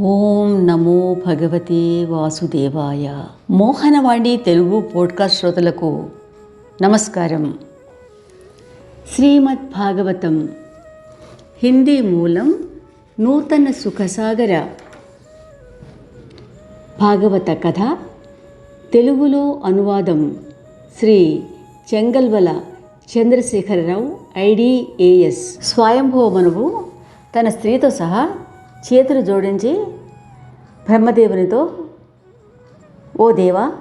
ఓం నమో భగవతే వాసుదేవాయ. మోహనవాణి తెలుగు పోడ్కాస్ట్ శ్రోతలకు నమస్కారం. శ్రీమద్ భాగవతం. హిందీ మూలం నూతన సుఖసాగర. భాగవత కథ తెలుగులో అనువాదం శ్రీ చెంగల్వల చంద్రశేఖరరావు ఐడిఏఎస్. స్వయంభవమనువు తన స్త్రీతో సహా చేతులు జోడించి బ్రహ్మదేవునితో ఓ దేవా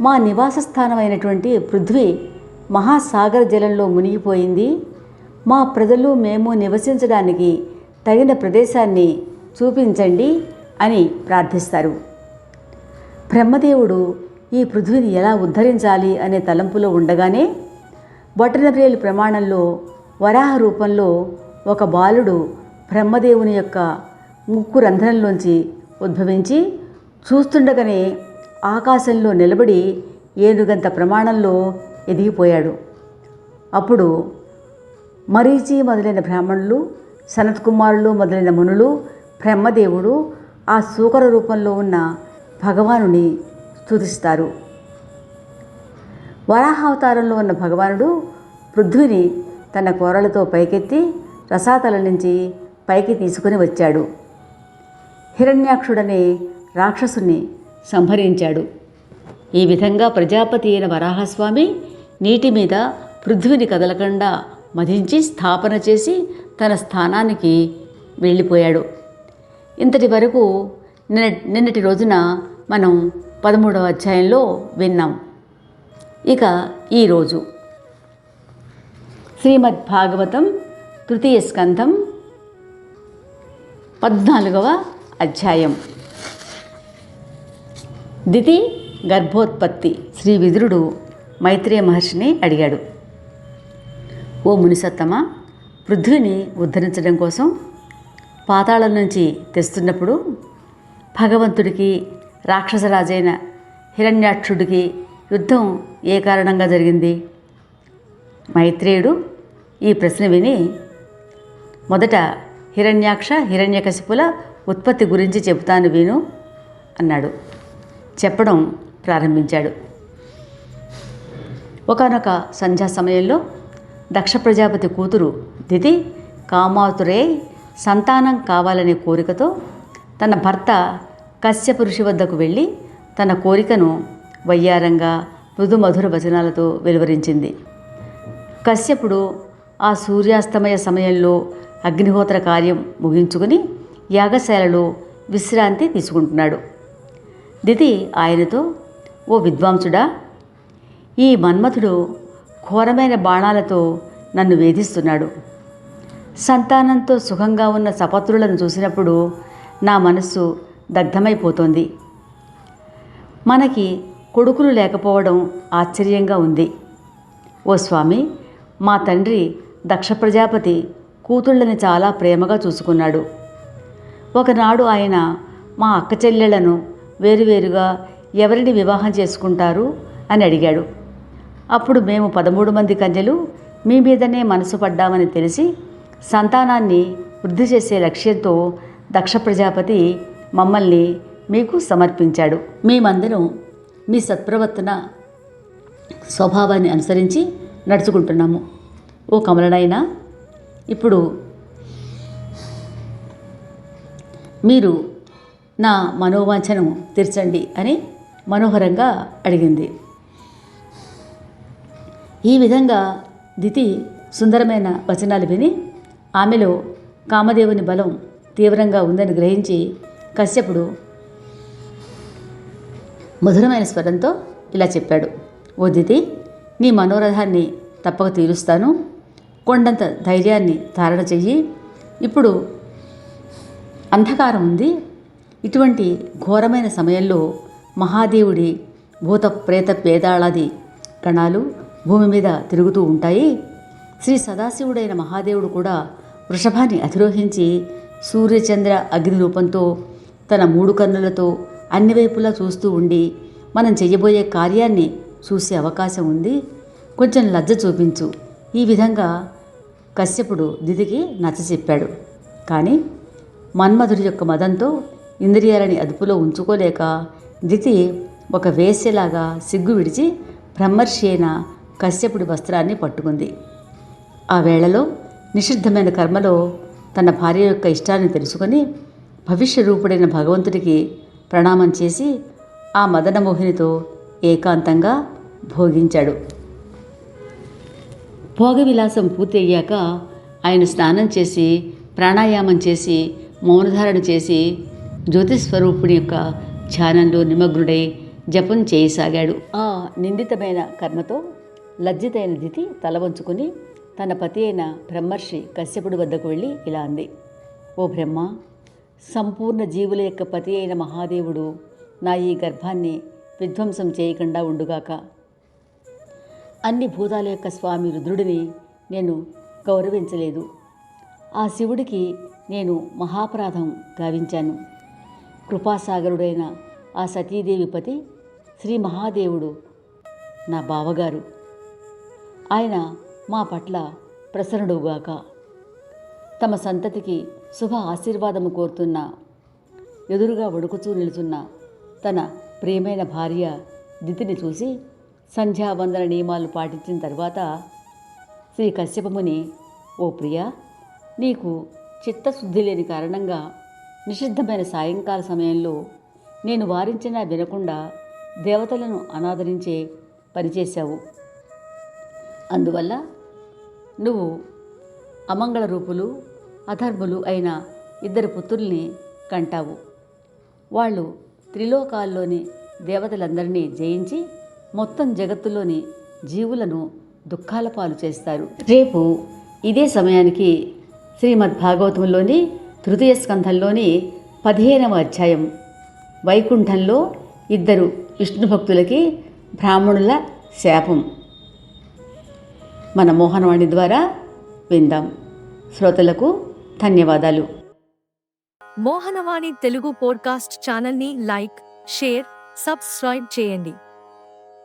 మా నివాస స్థానమైనటువంటి పృథ్వీ మహాసాగర జలంలో మునిగిపోయింది. మా ప్రజలు మేము నివసించడానికి తగిన ప్రదేశాన్ని చూపించండి అని ప్రార్థిస్తారు. బ్రహ్మదేవుడు ఈ పృథ్వీని ఎలా ఉద్ధరించాలి అనే తలంపులో ఉండగానే బొటనవ్రేలు ప్రమాణంలో వరాహ రూపంలో ఒక బాలుడు బ్రహ్మదేవుని యొక్క ముక్కు రంధ్రంలోంచి ఉద్భవించి చూస్తుండగానే ఆకాశంలో నిలబడి ఏనుగంత ప్రమాణంలో ఎదిగిపోయాడు. అప్పుడు మరీచి మొదలైన బ్రాహ్మణులు సనత్కుమారులు మొదలైన మునులు బ్రహ్మదేవుడు ఆ సూకర రూపంలో ఉన్న భగవానుని స్థుతిస్తారు వరాహావతారంలో ఉన్న భగవానుడు పృథ్వీని తన కోరలతో పైకెత్తి రసాతల నుంచి పైకి తీసుకుని వచ్చాడు. హిరణ్యాక్షుడనే రాక్షసుని సంహరించాడు. ఈ విధంగా ప్రజాపతి అయిన వరాహస్వామి నీటి మీద పృథ్వీని కదలకుండా మధించి స్థాపన చేసి తన స్థానానికి వెళ్ళిపోయాడు. ఇంతటి వరకు నిన్న నిన్నటి రోజున మనం పదమూడవ అధ్యాయంలో విన్నాం. ఇక ఈరోజు శ్రీమద్ భాగవతం తృతీయ స్కంధం పద్నాలుగవ అధ్యాయం. దితి గర్భోత్పత్తి. శ్రీ విదురుడు మైత్రేయ మహర్షిని అడిగాడు. ఓ మునిసత్తమ పృథ్వీని ఉద్ధరించడం కోసం పాతాళం నుంచి తెస్తున్నప్పుడు భగవంతుడికి రాక్షసరాజైన హిరణ్యాక్షుడికి యుద్ధం ఏ కారణంగా జరిగింది? మైత్రేయుడు ఈ ప్రశ్న విని మొదట హిరణ్యాక్ష హిరణ్యకశిపుల ఉత్పత్తి గురించి చెబుతాను విను అన్నాడు. చెప్పడం ప్రారంభించాడు. ఒకనొక సంధ్యా సమయంలో దక్ష ప్రజాపతి కూతురు దిది కామాతురే సంతానం కావాలనే కోరికతో తన భర్త కశ్యప ఋషి వద్దకు వెళ్ళి తన కోరికను వయ్యారంగా మృదు మధుర వచనాలతో వెలువరించింది. కశ్యపుడు ఆ సూర్యాస్తమయ సమయంలో అగ్నిహోత్ర కార్యం ముగించుకుని యాగశాలలో విశ్రాంతి తీసుకుంటున్నాడు. దితి ఆయనతో ఓ విద్వాంసుడా ఈ మన్మథుడు ఘోరమైన బాణాలతో నన్ను వేధిస్తున్నాడు. సంతానంతో సుఖంగా ఉన్న సపత్రులను చూసినప్పుడు నా మనస్సు దగ్ధమైపోతోంది. మనకి కొడుకులు లేకపోవడం ఆశ్చర్యంగా ఉంది. ఓ స్వామి మా తండ్రి దక్ష ప్రజాపతి కూతుళ్ళని చాలా ప్రేమగా చూసుకున్నాడు. ఒకనాడు ఆయన మా అక్క చెల్లెళ్ళను వేరువేరుగా ఎవరిని వివాహం చేసుకుంటారు అని అడిగాడు. అప్పుడు మేము పదమూడు మంది కన్యలు మీ మీదనే మనసు పడ్డామని తెలిసి సంతానాన్ని వృద్ధి చేసే లక్ష్యంతో దక్ష ప్రజాపతి మమ్మల్ని మీకు సమర్పించాడు. మేమందరం మీ సత్ప్రవర్తన స్వభావాన్ని అనుసరించి నడుచుకుంటున్నాము. ఓ కమలనైనా ఇప్పుడు మీరు నా మనోవాంఛను తీర్చండి అని మనోహరంగా అడిగింది. ఈ విధంగా దితి సుందరమైన వచనాలు విని ఆమెలో కామదేవుని బలం తీవ్రంగా ఉందని గ్రహించి కశ్యపుడు మధురమైన స్వరంతో ఇలా చెప్పాడు. ఓ దితి నీ మనోరథాన్ని తప్పక తీరుస్తాను. కొండంత ధైర్యాన్ని ధారణ చెయ్యి. ఇప్పుడు అంధకారం ఉంది. ఇటువంటి ఘోరమైన సమయంలో మహాదేవుడి భూత ప్రేత పేదాళాది గణాలు భూమి మీద తిరుగుతూ ఉంటాయి. శ్రీ సదాశివుడైన మహాదేవుడు కూడా వృషభాన్ని అధిరోహించి సూర్యచంద్ర అగ్ని రూపంతో తన మూడు కన్నులతో అన్ని వైపులా చూస్తూ ఉండి మనం చెయ్యబోయే కార్యాన్ని చూసే అవకాశం ఉంది. కొంచెం లజ్జ చూపించు. ఈ విధంగా కశ్యపుడు దిదికి నచ్చ చెప్పాడు. కానీ మన్మధుడి యొక్క మదంతో ఇంద్రియాలని అదుపులో ఉంచుకోలేక దితి ఒక వేశ్యలాగా సిగ్గు విడిచి బ్రహ్మర్షి అయిన కశ్యపుడి వస్త్రాన్ని పట్టుకుంది. ఆ వేళలో నిషిద్ధమైన కర్మలో తన భార్య యొక్క ఇష్టాన్ని తెలుసుకొని భవిష్య రూపుడైన భగవంతుడికి ప్రణామం చేసి ఆ మదనమోహినితో ఏకాంతంగా భోగించాడు. భోగవిలాసం పూర్తి అయ్యాక ఆయన స్నానం చేసి ప్రాణాయామం చేసి మౌనధారణ చేసి జ్యోతిస్వరూపుని యొక్క ధ్యానంలో నిమగ్నుడై జపం చేయసాగాడు. ఆ నిందితమైన కర్మతో లజ్జితైన దితి తల వంచుకుని తన పతి అయిన బ్రహ్మర్షి కశ్యపుడి వద్దకు వెళ్ళి ఇలా అంది. ఓ బ్రహ్మ సంపూర్ణ జీవుల యొక్క పతి అయిన మహాదేవుడు నా ఈ గర్భాన్ని విధ్వంసం చేయకుండా ఉండుగాక అన్ని భూతాల యొక్క స్వామి రుద్రుడిని నేను గౌరవించలేదు. ఆ శివుడికి నేను మహాపరాధం గావించాను. కృపాసాగరుడైన ఆ సతీదేవిపతి శ్రీ మహాదేవుడు నా బావగారు. ఆయన మా పట్ల ప్రసన్నుడుగాక తమ సంతతికి శుభ ఆశీర్వాదము కోరుతున్న ఎదురుగా వణుకుచూ నిలుచున్న తన ప్రియమైన భార్య దితిని చూసి సంధ్యావందన నియమాలు పాటించిన తర్వాత శ్రీ కశ్యపముని ఓ ప్రియా నీకు చిత్తశుద్ధి లేని కారణంగా నిషిద్ధమైన సాయంకాల సమయంలో నేను వారించినా వినకుండా దేవతలను అనాదరించే పనిచేశావు అందువల్ల నువ్వు అమంగళ రూపులు అధర్ములు అయిన ఇద్దరు పుత్రుల్ని కంటావు. వాళ్ళు త్రిలోకాల్లోని దేవతలందరినీ జయించి మొత్తం జగత్తులోని జీవులను దుఃఖాల పాలు చేస్తారు. రేపు ఇదే సమయానికి శ్రీమద్ భాగవతంలోని తృతీయ స్కంధంలోని పదిహేనవ అధ్యాయం. వైకుంఠంలో ఇద్దరు విష్ణు భక్తులకి బ్రాహ్మణుల శాపం. మన మోహనవాణి ద్వారా విందాం. శ్రోతలకు ధన్యవాదాలు. మోహనవాణి తెలుగు పోడ్కాస్ట్ ఛానల్ని లైక్ షేర్ సబ్స్క్రైబ్ చేయండి.